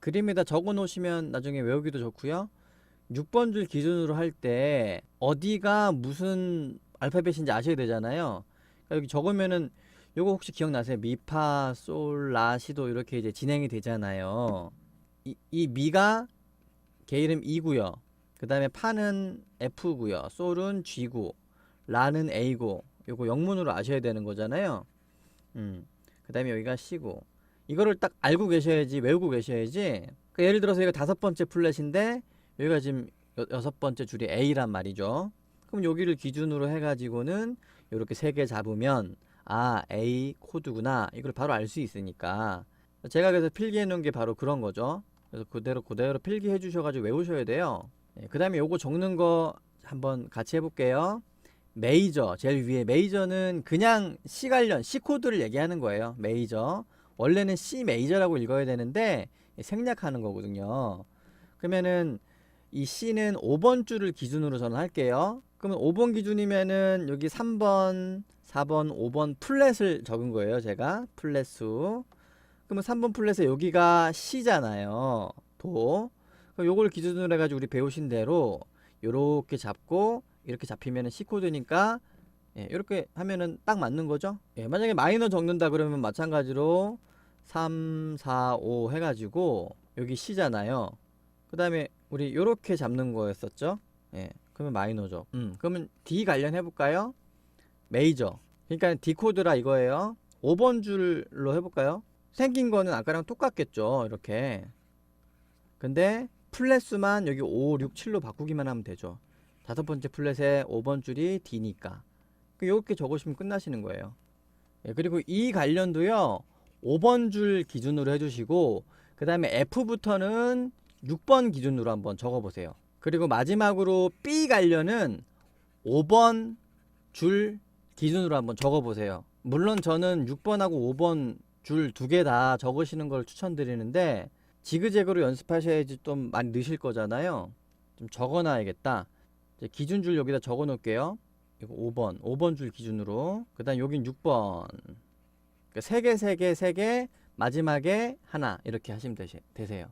그림에다 적어 놓으시면 나중에 외우기도 좋고요. 6번 줄 기준으로 할 때 어디가 무슨 알파벳인지 아셔야 되잖아요. 그러니까 여기 적으면은 요거 혹시 기억나세요? 미파 솔 라 시도 이렇게 이제 진행이 되잖아요. 이, 이 미가 개 이름 E고요. 그 다음에 파는 F고요. 솔은 G고 라는 A고 요거 영문으로 아셔야 되는 거잖아요. 음. 그 다음에 여기가 C고 이거를 딱 알고 계셔야지 외우고 계셔야지. 그 예를 들어서 이거 다섯 번째 플랫인데 여기가 지금 여, 여섯 번째 줄이 A란 말이죠. 그럼 여기를 기준으로 해가지고는 이렇게 세 개 잡으면 아 A 코드구나 이걸 바로 알 수 있으니까 제가 그래서 필기해 놓은 게 바로 그런 거죠. 그래서 그대로 그대로 필기해 주셔가지고 외우셔야 돼요. 그 다음에 요거 적는 거 한번 같이 해볼게요. 메이저 제일 위에 메이저는 그냥 C 관련 C 코드를 얘기하는 거예요. 메이저 원래는 C 메이저라고 읽어야 되는데 생략하는 거거든요. 그러면은 이 C는 5번 줄을 기준으로 저는 할게요. 그러면 5번 기준이면은 여기 3번, 4번, 5번 플랫을 적은 거예요. 제가 플랫 수. 그러면 3번 플랫에 여기가 C잖아요. 도. 그럼 요걸 기준으로 해가지고 우리 배우신 대로 요렇게 잡고 이렇게 잡히면은 C 코드니까 예, 이렇게 하면은 딱 맞는 거죠. 예, 만약에 마이너 적는다 그러면 마찬가지로 3, 4, 5 해가지고 여기 C잖아요. 그 다음에 우리 요렇게 잡는 거였었죠. 예, 그러면 마이너죠. 음, 그러면 D 관련해 볼까요? 메이저. 그러니까 D 코드라 이거예요. 5번 줄로 해볼까요? 생긴 거는 아까랑 똑같겠죠. 이렇게. 근데 플랫수만 여기 5, 6, 7로 바꾸기만 하면 되죠. 다섯 번째 플랫에 5번 줄이 D니까. 이렇게 적으시면 끝나시는 거예요. 예, 그리고 이 관련도요. 5번 줄 기준으로 해주시고 그 다음에 F부터는 6번 기준으로 한번 적어보세요. 그리고 마지막으로 B 관련은 5번 줄 기준으로 한번 적어보세요. 물론 저는 6번하고 5번 줄 두 개 다 적으시는 걸 추천드리는데 지그재그로 연습하셔야지 좀 많이 느실 거잖아요. 좀 적어놔야겠다. 기준 줄 여기다 적어 놓을게요. 이거 5번, 5번 줄 기준으로. 그 다음 여긴 6번. 그러니까 3개, 3개, 3개, 마지막에 하나 이렇게 하시면 되시, 되세요.